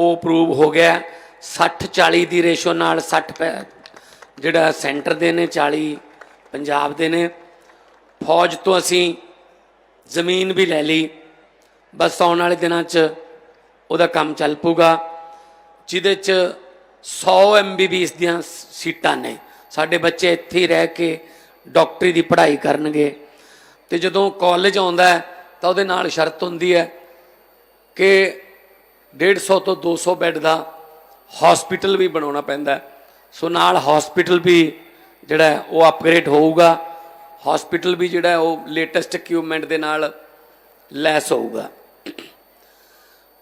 ਉਹ ਅਪਰੂਵ ਹੋ ਗਿਆ। 60 40 ਦੀ ਰੇਸ਼ੋ ਨਾਲ 60 ਪੈ ਜਿਹੜਾ ਸੈਂਟਰ ਦੇ ਨੇ 40 ਪੰਜਾਬ ਦੇ ਨੇ। ਫੌਜ ਤੋਂ ਅਸੀਂ ਜ਼ਮੀਨ ਵੀ ਲੈ ਲਈ। ਬਸ ਆਉਣ ਵਾਲੇ ਦਿਨਾਂ 'ਚ ਉਹਦਾ ਕੰਮ ਚੱਲ ਪੂਗਾ ਜਿਹਦੇ 'ਚ 100 ਐਮਬੀਬੀਐਸ ਦੀਆਂ ਸੀਟਾਂ ਨੇ। ਸਾਡੇ ਬੱਚੇ ਇੱਥੇ ਹੀ ਰਹਿ ਕੇ ਡਾਕਟਰੀ ਦੀ ਪੜ੍ਹਾਈ ਕਰਨਗੇ। ਤੇ ਜਦੋਂ ਕਾਲਜ ਆਉਂਦਾ ਤਾਂ ਉਹਦੇ ਨਾਲ ਸ਼ਰਤ ਹੁੰਦੀ ਹੈ ਕਿ 150 ਤੋਂ 200 ਬੈੱਡ ਦਾ ਹਸਪੀਟਲ ਵੀ ਬਣਾਉਣਾ ਪੈਂਦਾ ਸੋ ਨਾਲ ਹਸਪੀਟਲ ਵੀ ਜਿਹੜਾ ਉਹ ਅਪਗ੍ਰੇਡ ਹੋਊਗਾ। ਹਸਪੀਟਲ ਵੀ ਜਿਹੜਾ ਉਹ ਲੇਟੈਸਟ ਇਕਵਿਪਮੈਂਟ ਦੇ ਨਾਲ ਲੈਸ ਹੋਊਗਾ।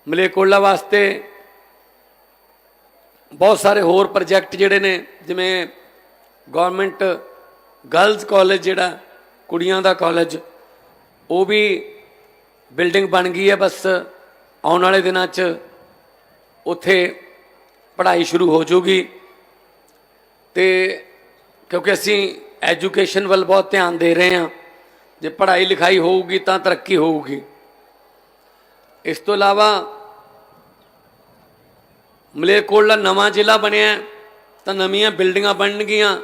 ਮਲੇਕੋਲਾ ਵਾਸਤੇ ਬਹੁਤ ਸਾਰੇ ਹੋਰ ਪ੍ਰੋਜੈਕਟ ਜਿਹੜੇ ਨੇ, ਜਿਵੇਂ ਗਵਰਨਮੈਂਟ ਗਰਲਜ਼ ਕਾਲਜ ਜਿਹੜਾ, ਕੁੜੀਆਂ ਦਾ ਕਾਲਜ ਉਹ ਵੀ ਬਿਲਡਿੰਗ ਬਣ ਗਈ ਹੈ। ਬਸ ਆਉਣ ਵਾਲੇ ਦਿਨਾਂ 'ਚ ਉੱਥੇ ਪੜ੍ਹਾਈ ਸ਼ੁਰੂ ਹੋ ਜੂਗੀ ਤੇ ਕਿਉਂਕਿ ਅਸੀਂ ਐਜੂਕੇਸ਼ਨ ਵੱਲ ਬਹੁਤ ਧਿਆਨ ਦੇ ਰਹੇ ਹਾਂ, ਜੇ ਪੜ੍ਹਾਈ ਲਿਖਾਈ ਹੋਊਗੀ ਤਾਂ ਤਰੱਕੀ ਹੋਊਗੀ। ਇਸ ਤੋਂ ਇਲਾਵਾ ਮਲੇਰਕੋਟਲਾ ਨਵਾਂ ਜ਼ਿਲ੍ਹਾ ਬਣਿਆ, ਤਾਂ ਨਵੀਆਂ ਬਿਲਡਿੰਗਾਂ ਬਣਨਗੀਆਂ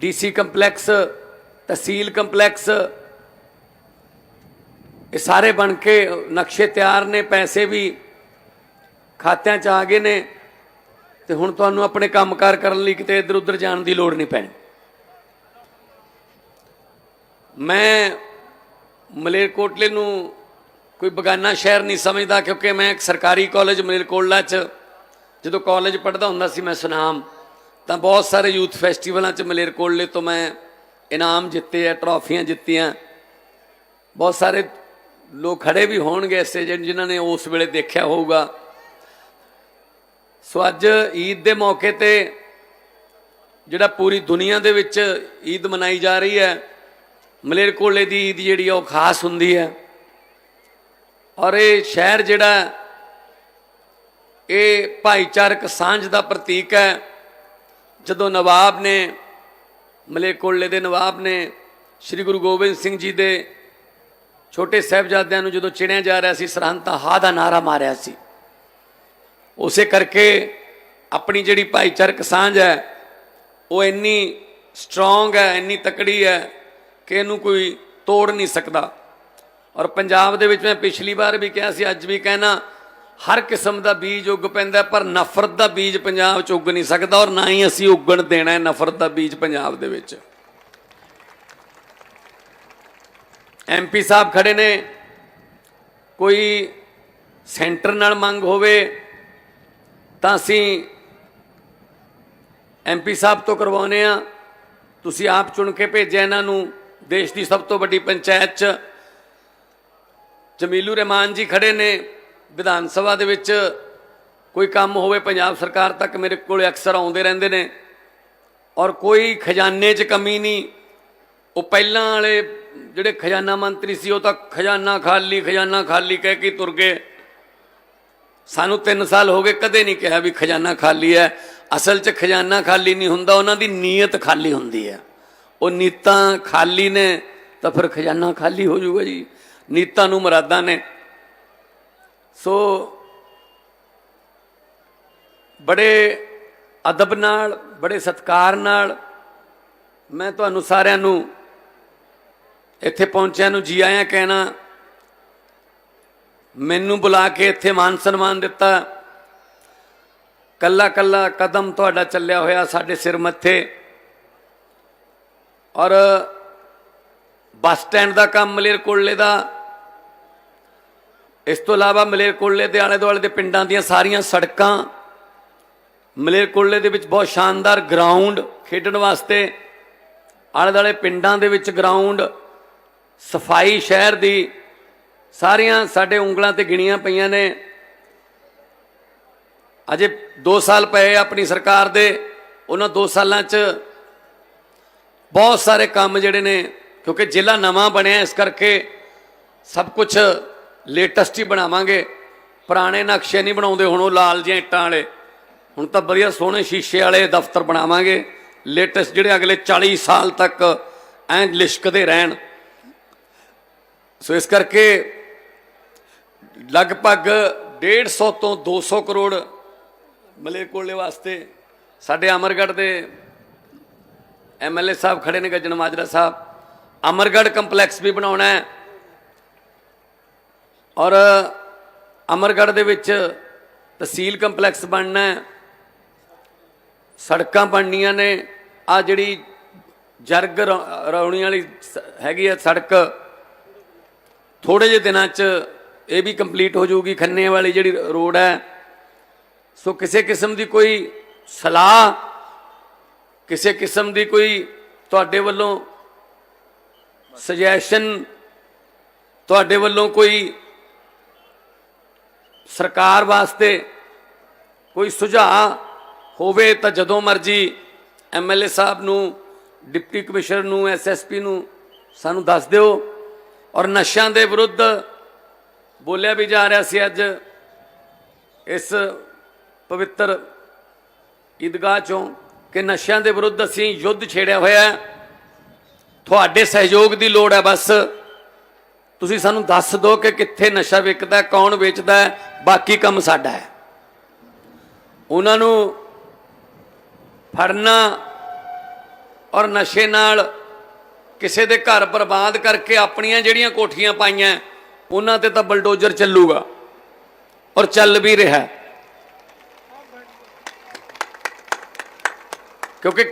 ਡੀਸੀ ਕੰਪਲੈਕਸ, ਤਹਿਸੀਲ ਕੰਪਲੈਕਸ, ਇਹ ਸਾਰੇ ਬਣ ਕੇ ਨਕਸ਼ੇ ਤਿਆਰ ਨੇ, ਪੈਸੇ ਵੀ ਖਾਤਿਆਂ 'ਚ ਆ ਗਏ ਨੇ ਤੇ ਹੁਣ ਤੁਹਾਨੂੰ ਆਪਣੇ ਕੰਮਕਾਰ ਕਰਨ ਲਈ ਕਿਤੇ ਇੱਧਰ ਉੱਧਰ ਜਾਣ ਦੀ ਲੋੜ ਨਹੀਂ ਪੈਣੀ। ਮੈਂ ਮਲੇਰਕੋਟਲੇ ਨੂੰ ਕੋਈ ਬਗਾਨਾ ਸ਼ਹਿਰ ਨਹੀਂ ਸਮਝਦਾ ਕਿਉਂਕਿ ਮੈਂ ਇੱਕ ਸਰਕਾਰੀ ਕਾਲਜ ਮਲੇਰਕੋਟਲਾ 'ਚ ਜਦੋਂ ਕਾਲਜ ਪੜ੍ਹਦਾ ਹੁੰਦਾ ਸੀ ਮੈਂ ਸੁਨਾਮ, ਤਾਂ ਬਹੁਤ ਸਾਰੇ ਯੂਥ ਫੈਸਟੀਵਲਾਂ 'ਚ ਮਲੇਰਕੋਟਲੇ ਤੋਂ ਮੈਂ ਇਨਾਮ ਜਿੱਤੇ ਆ, ਟਰਾਫੀਆਂ ਜਿੱਤੀਆਂ। ਬਹੁਤ ਸਾਰੇ ਲੋਕ ਖੜੇ ਵੀ ਹੋਣਗੇ ਐਸੇ ਜਿਹਨ- ਜਿਨ੍ਹਾਂ ਨੇ ਉਸ ਵੇਲੇ ਦੇਖਿਆ ਹੋਊਗਾ। ਸੋ ਅੱਜ ਈਦ ਦੇ ਮੌਕੇ ਤੇ ਜਿਹੜਾ ਪੂਰੀ ਦੁਨੀਆ ਦੇ ਵਿੱਚ ਈਦ ਮਨਾਈ ਜਾ ਰਹੀ ਹੈ ਮਲੇਰਕੋਟਲੇ ਦੀ ਈਦ ਜਿਹੜੀ ਆ ਉਹ ਖਾਸ ਹੁੰਦੀ ਹੈ। ਔਰ ਇਹ ਸ਼ਹਿਰ ਜਿਹੜਾ, ਇਹ ਭਾਈਚਾਰਕ ਸਾਂਝ ਦਾ ਪ੍ਰਤੀਕ ਹੈ। ਜਦੋਂ ਨਵਾਬ ਨੇ ਮਲੇਰਕੋਟਲੇ ਦੇ ਨਵਾਬ ਨੇ ਸ੍ਰੀ ਗੁਰੂ ਗੋਬਿੰਦ ਸਿੰਘ ਜੀ ਦੇ ਛੋਟੇ ਸਾਹਿਬਜ਼ਾਦਿਆਂ ਨੂੰ ਜਦੋਂ ਚਿਣਿਆ ਜਾ ਰਿਹਾ ਸੀ, ਸਰਹੰਦ ਤਾਂ ਹਾ ਦਾ ਨਾਰਾ ਮਾਰਿਆ ਸੀ। ਉਸੇ ਕਰਕੇ ਆਪਣੀ ਜਿਹੜੀ ਭਾਈਚਾਰਕ ਸਾਂਝ ਹੈ, ਉਹ ਇੰਨੀ ਸਟਰੋਂਗ ਹੈ, ਇੰਨੀ ਤਕੜੀ ਹੈ ਕਿ ਇਹਨੂੰ ਕੋਈ ਤੋੜ ਨਹੀਂ ਸਕਦਾ। ਔਰ ਪੰਜਾਬ ਦੇ ਵਿੱਚ ਮੈਂ ਪਿਛਲੀ ਵਾਰ ਵੀ ਕਿਹਾ ਸੀ, ਅੱਜ ਵੀ ਕਹਿਣਾ, ਹਰ ਕਿਸਮ ਦਾ ਬੀਜ ਉੱਗ ਪੈਂਦਾ, ਪਰ ਨਫ਼ਰਤ ਦਾ ਬੀਜ ਪੰਜਾਬ 'ਚ ਉੱਗ ਨਹੀਂ ਸਕਦਾ ਔਰ ਨਾ ਹੀ ਅਸੀਂ ਉੱਗਣ ਦੇਣਾ ਹੈ ਨਫ਼ਰਤ ਦਾ ਬੀਜ ਪੰਜਾਬ ਦੇ ਵਿੱਚ। ਐਮਪੀ ਸਾਹਿਬ ਖੜੇ ਨੇ, ਕੋਈ ਸੈਂਟਰ ਨਾਲ ਮੰਗ ਹੋਵੇ ਤਾਂ ਅਸੀਂ ਐਮਪੀ ਸਾਹਿਬ ਤੋਂ ਕਰਵਾਉਨੇ ਆ ਤੁਸੀਂ ਆਪ ਚੁਣ ਕੇ ਭੇਜਿਆ ਇਹਨਾਂ ਨੂੰ। ਦੇਸ਼ ਦੀ ਸਭ ਤੋਂ ਵੱਡੀ ਪੰਚਾਇਤ 'ਚ ਜਮੀਲੂ ਰਹਿਮਾਨ ਜੀ ਖੜੇ ਨੇ। ਵਿਧਾਨ ਸਭਾ ਦੇ ਵਿੱਚ ਕੋਈ ਕੰਮ ਹੋਵੇ ਪੰਜਾਬ ਸਰਕਾਰ ਤੱਕ ਮੇਰੇ ਕੋਲ ਅਕਸਰ ਆਉਂਦੇ ਰਹਿੰਦੇ ਨੇ। ਔਰ ਕੋਈ ਖਜ਼ਾਨੇ 'ਚ ਕਮੀ ਨਹੀਂ। ਉਹ ਪਹਿਲਾਂ ਵਾਲੇ ਜਿਹੜੇ ਖਜ਼ਾਨਾ ਮੰਤਰੀ ਸੀ, ਉਹ ਤਾਂ ਖਜ਼ਾਨਾ ਖਾਲੀ ਖਜ਼ਾਨਾ ਖਾਲੀ ਕਹਿ ਕੇ ਤੁਰ ਗਏ। ਸਾਨੂੰ 3 ਸਾਲ ਹੋ ਗਏ ਕਦੇ ਨਹੀਂ ਕਿਹਾ ਵੀ ਖਜ਼ਾਨਾ ਖਾਲੀ ਹੈ। ਅਸਲ 'ਚ ਖਜ਼ਾਨਾ ਖਾਲੀ ਨਹੀਂ ਹੁੰਦਾ, ਉਹਨਾਂ ਦੀ ਨੀਅਤ ਖਾਲੀ ਹੁੰਦੀ ਹੈ। ਉਹ ਨੀਤਾਂ ਖਾਲੀ ਨੇ ਤਾਂ ਫਿਰ ਖਜ਼ਾਨਾ ਖਾਲੀ ਹੋ ਜਾਊਗਾ ਜੀ। ਨੀਤਾਂ ਨੂੰ ਮਰਾਦਾਂ ਨੇ। ਸੋ ਬੜੇ ਅਦਬ ਨਾਲ, ਬੜੇ ਸਤਕਾਰ ਨਾਲ ਮੈਂ ਤੁਹਾਨੂੰ ਸਾਰਿਆਂ ਨੂੰ ਇੱਥੇ ਪਹੁੰਚਿਆਂ ਨੂੰ ਜੀ ਆਇਆਂ ਕਹਿਣਾ ਮੈਨੂੰ ਬੁਲਾ ਕੇ ਇੱਥੇ ਮਾਨ ਸਨਮਾਨ ਦਿੱਤਾ। ਕੱਲਾ ਕੱਲਾ ਕਦਮ ਤੁਹਾਡਾ ਚੱਲਿਆ ਹੋਇਆ ਸਾਡੇ ਸਿਰ ਮੱਥੇ। ਔਰ ਬੱਸ ਸਟੈਂਡ ਦਾ ਕੰਮ ਮਲੇਰ ਕੋਲੇ ਦਾ। ਇਸ ਤੋਂ ਇਲਾਵਾ ਮਲੇਰ ਕੋਲੇ ਦੇ ਆਲੇ ਦੁਆਲੇ ਦੇ ਪਿੰਡਾਂ ਦੀਆਂ ਸਾਰੀਆਂ ਸੜਕਾਂ। ਮਲੇਰ ਕੋਲੇ ਦੇ ਵਿੱਚ ਬਹੁਤ ਸ਼ਾਨਦਾਰ ਗਰਾਊਂਡ ਖੇਡਣ ਵਾਸਤੇ। ਆਲੇ ਦੁਆਲੇ ਪਿੰਡਾਂ ਦੇ ਵਿੱਚ ਗਰਾਊਂਡ। ਸਫ਼ਾਈ ਸ਼ਹਿਰ ਦੀ ਸਾਰੀਆਂ ਸਾਡੇ ਉਂਗਲਾਂ ਤੇ ਗਿਣੀਆਂ ਪਈਆਂ ਨੇ। ਅਜੇ 2 ਸਾਲ ਪਏ ਆਪਣੀ ਸਰਕਾਰ ਦੇ। ਉਹਨਾਂ 2 ਸਾਲਾਂ 'ਚ ਬਹੁਤ ਸਾਰੇ ਕੰਮ ਜਿਹੜੇ ਨੇ, ਕਿਉਂਕਿ ਜ਼ਿਲ੍ਹਾ ਨਵਾਂ ਬਣਿਆ, ਇਸ ਕਰਕੇ ਸਭ ਕੁਝ ਲੇਟੈਸਟ ਹੀ ਬਣਾਵਾਂਗੇ। ਪੁਰਾਣੇ ਨਕਸ਼ੇ ਨਹੀਂ ਬਣਾਉਂਦੇ ਹੁਣ ਉਹ ਲਾਲ ਜਿਹੀਆਂ ਇੱਟਾਂ ਵਾਲੇ। ਹੁਣ ਤਾਂ ਵਧੀਆ ਸੋਹਣੇ ਸ਼ੀਸ਼ੇ ਵਾਲੇ ਦਫ਼ਤਰ ਬਣਾਵਾਂਗੇ। ਲੇਟੈਸਟ ਜਿਹੜੇ ਅਗਲੇ 40 ਸਾਲ ਤੱਕ ਐਂ ਲਿਸ਼ਕਦੇ ਰਹਿਣ। ਸੋ ਇਸ ਕਰਕੇ ਲਗਭਗ 150 ਤੋਂ 200 ਕਰੋੜ ਮਲੇਕੋਲੇ ਵਾਸਤੇ ਸਾਡੇ ਅਮਰਗੜ੍ਹ ਦੇ ਐਮਐਲਏ ਸਾਹਿਬ ਖੜੇ ਨੇ ਗੱਜਣ ਮਾਜਰਾ ਸਾਹਿਬ। ਅਮਰਗੜ੍ਹ ਕੰਪਲੈਕਸ ਵੀ ਬਣਾਉਣਾ ਹੈ। ਔਰ ਅਮਰਗੜ੍ਹ ਦੇ ਵਿੱਚ ਤਹਿਸੀਲ ਕੰਪਲੈਕਸ ਬਣਨਾ ਹੈ। ਸੜਕਾਂ ਬਣਨੀਆਂ ਨੇ। ਆ ਜਿਹੜੀ ਜਰਗ ਰੌ- ਰੌਣੀ ਵਾਲੀ ਸ- ਹੈਗੀ ਆ ਸੜਕ। ਥੋੜੇ ਜਿਹੇ ਦਿਨਾਂ 'ਚ ਇਹ ਵੀ ਕੰਪਲੀਟ ਹੋ ਜਾਊਗੀ, ਖੰਨੇ ਵਾਲੀ ਜਿਹੜੀ ਰੋਡ ਹੈ। ਸੋ ਕਿਸੇ ਕਿਸਮ ਦੀ ਕੋਈ ਸਲਾਹ, ਕਿਸੇ ਕਿਸਮ ਦੀ ਕੋਈ ਤੁਹਾਡੇ ਵੱਲੋਂ ਸੁਜੈਸ਼ਨ ਤੁਹਾਡੇ ਵੱਲੋਂ ਕੋਈ ਸਰਕਾਰ ਵਾਸਤੇ ਕੋਈ ਸੁਝਾਅ ਹੋਵੇ ਤਾਂ ਜਦੋਂ ਮਰਜ਼ੀ ਐਮਐਲਏ ਸਾਹਿਬ ਨੂੰ, ਡਿਪਟੀ ਕਮਿਸ਼ਨਰ ਨੂੰ ਐਸਐਸਪੀ ਨੂੰ ਸਾਨੂੰ ਦੱਸ ਦਿਓ। ਔਰ ਨਸ਼ਿਆਂ ਦੇ ਵਿਰੁੱਧ ਬੋਲਿਆ ਵੀ ਜਾ ਰਿਹਾ ਸੀ ਅੱਜ ਇਸ ਪਵਿੱਤਰ ਈਦਗਾਹ ਚੋਂ ਕਿ ਨਸ਼ਿਆਂ ਦੇ ਵਿਰੁੱਧ ਅਸੀਂ ਯੁੱਧ ਛੇੜਿਆ ਹੋਇਆ ਹੈ। ਤੁਹਾਡੇ ਸਹਿਯੋਗ ਦੀ ਲੋੜ ਹੈ ਬਸ। ਤੁਸੀਂ ਸਾਨੂੰ ਦੱਸ ਦਿਓ ਕਿ ਕਿੱਥੇ ਨਸ਼ਾ ਵਿਕਦਾ ਕੌਣ ਵੇਚਦਾ ਬਾਕੀ ਕੰਮ ਸਾਡਾ ਹੈ। ਉਹਨਾਂ ਨੂੰ ਫੜਨਾ ਔਰ ਨਸ਼ੇ ਨਾਲ ਕਿਸੇ ਦੇ ਘਰ ਬਰਬਾਦ ਕਰਕੇ ਆਪਣੀਆਂ ਜਿਹੜੀਆਂ ਕੋਠੀਆਂ ਪਾਈਆਂ ਉਹਨਾਂ ਤੇ ਤਾਂ ਬਲਡੋਜ਼ਰ ਚੱਲੂਗਾ ਔਰ ਚੱਲ ਵੀ ਰਿਹਾ ਕਿਉਂਕਿ